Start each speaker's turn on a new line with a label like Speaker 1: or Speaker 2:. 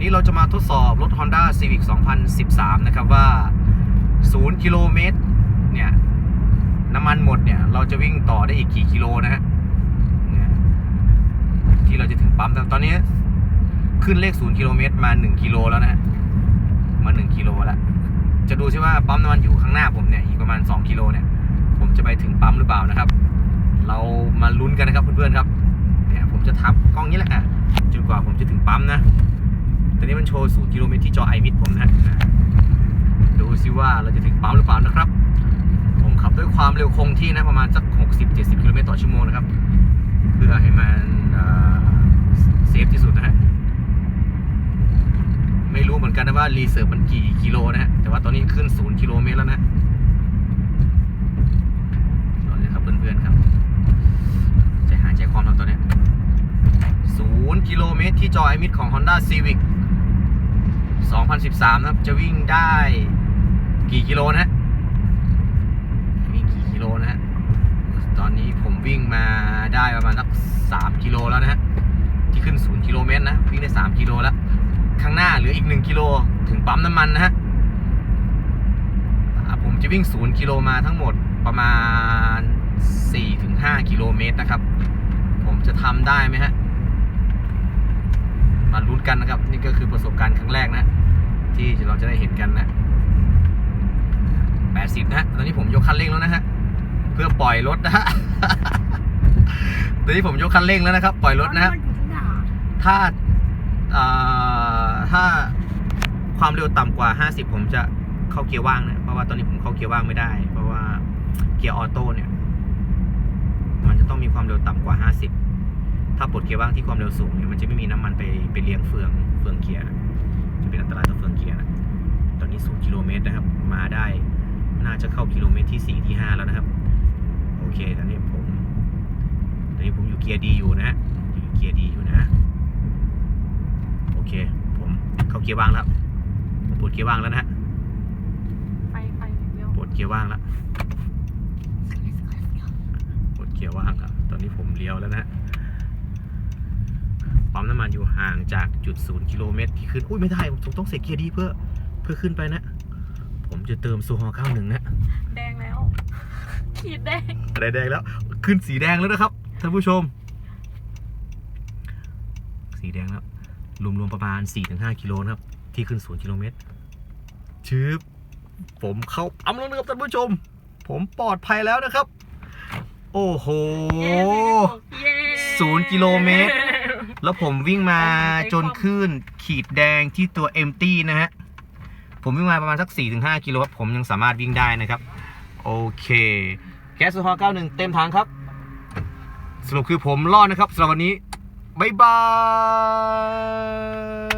Speaker 1: นี้เราจะมาทดสอบรถ Honda Civic 2013 นะครับว่า 0 กิโลเมตรเนี่ยน้ำมันหมดเนี่ย เราจะวิ่งต่อได้อีกกี่กิโลนะฮะที่เราจะถึงปั๊มตอนนี้ขึ้นเลข 0 กิโลเมตรมา 1 กิโลแล้วนะฮะมา 1 กิโลแล้ว จะดูซิว่าปั๊มน้ำมันอยู่ข้างหน้าผมเนี่ยอีกประมาณ 2 กิโลเนี่ย ผมจะไปถึงปั๊มหรือเปล่านะครับ เรามาลุ้นกันนะครับเพื่อนๆครับเนี่ยผมจะทับกล้องนี้แหละจนกว่าผมจะถึงปั๊มนะ ตอนนี้มันโชว์0กิโลเมตรที่จอไอมิดผมนะ ดูซิว่าเราจะถึงปั๊มหรือเปล่านะครับ ผมขับด้วยความเร็วคงที่นะประมาณสัก 60-70 กิโลเมตรต่อชั่วโมงนะครับ เพื่อให้มันเซฟที่สุดนะฮะ ไม่รู้เหมือนกันนะว่ารีเซิร์ฟมันกี่กิโลนะฮะ แต่ว่าตอนนี้ขึ้น0กิโลเมตรแล้วนะยอเลยครับเพื่อนๆครับใจหายใจความตอนนี้ศูนย0กิโลเมตรที่จอไอมิดของ Honda Civic 2013 นะครับ จะวิ่งได้กี่กิโลนะวิ่งกี่กิโลนะฮะตอนนี้ผมวิ่งมาได้ประมาณสัก 3 กิโลแล้วนะฮะที่ขึ้น 0 กิโลเมตรนะ วิ่งได้ 3 กิโลแล้ว ข้างหน้าเหลืออีก 1 กิโลถึงปั๊มน้ำมันนะฮะผมจะวิ่ง 0 กิโลมาทั้งหมดประมาณ 4-5 กิโลเมตรนะครับ ผมจะทำได้ไหมฮะมาลุ้นกันนะครับ นี่ก็คือประสบการณ์ครั้งแรกนะ ที่เราจะได้เห็นกันนะ 80นะฮะตอนนี้ผมยกคันเร่งแล้วนะฮะ เพื่อปล่อยรถนะฮะ ตอนนี้ผมยกคันเร่งแล้วนะครับ ปล่อยรถนะฮะ ถ้าถ้าความเร็วต่ำกว่า 50 ผมจะเข้าเกียร์ว่างนะ เพราะว่าตอนนี้ผมเข้าเกียร์ว่างไม่ได้ เพราะว่าเกียร์ออโต้เนี่ย มันจะต้องมีความเร็วต่ำกว่า 50 ถ้าปลดเกียร์ว่างที่ความเร็วสูงเนี่ย มันจะไม่มีน้ำมันไปไปเลี้ยงเฟืองเฟืองเกียร์ เป็นอันตรายต่อเฟืองเกียร์นะตอนนี้ 0 กิโลเมตรนะครับ มาได้น่าจะเข้ากิโลเมตรที่ 4 ที่ 5 แล้วนะครับ โอเค ตอนนี้ผม ตอนนี้ผมอยู่เกียร์ดีอยู่นะฮะอยู่เกียร์ดีอยู่นะ โอเค ผมเข้าเกียร์ว่างแล้วผมปลดเกียร์ว่างแล้วนะฮะ
Speaker 2: ไปไปเดียว
Speaker 1: ปลดเกียร์ว่างแล้วปลดเกียร์ว่างแล้วตอนนี้ผมเลี้ยวแล้วนะฮะ ปั๊มน้ำมันอยู่ห่างจากจุดศูนย์กิโลเมตรที่ขึ้น อุ้ยไม่ได้ผมต้องเสกเกียร์ดีเพื่อเพื่อขึ้นไปนะ ผมจะเติมซูฮอ91นะ
Speaker 2: แดงแล้ว ขีดแดง
Speaker 1: อะไรแดงแล้ว ขึ้นสีแดงแล้วนะครับท่านผู้ชม สีแดงแล้ว รวมๆประมาณ 4-5 กิโลนะครับ ที่ขึ้น0กิโลเมตรชืบผมเข้าปั๊มแล้วนะครับท่านผู้ชม ผมปลอดภัยแล้วนะครับ โอ้โห
Speaker 2: เย้
Speaker 1: ศูนย์กิโลเมตร แล้วผมวิ่งมาจนขึ้นขีดแดงที่ตัว empty นะฮะ ผมวิ่งมาประมาณสัก 4-5 กิโลครับผมยังสามารถวิ่งได้นะครับ โอเค แก๊สโซฮอล์91 เต็มถังครับ สรุปคือผมรอดนะครับสำหรับวันนี้ บ๊ายบาย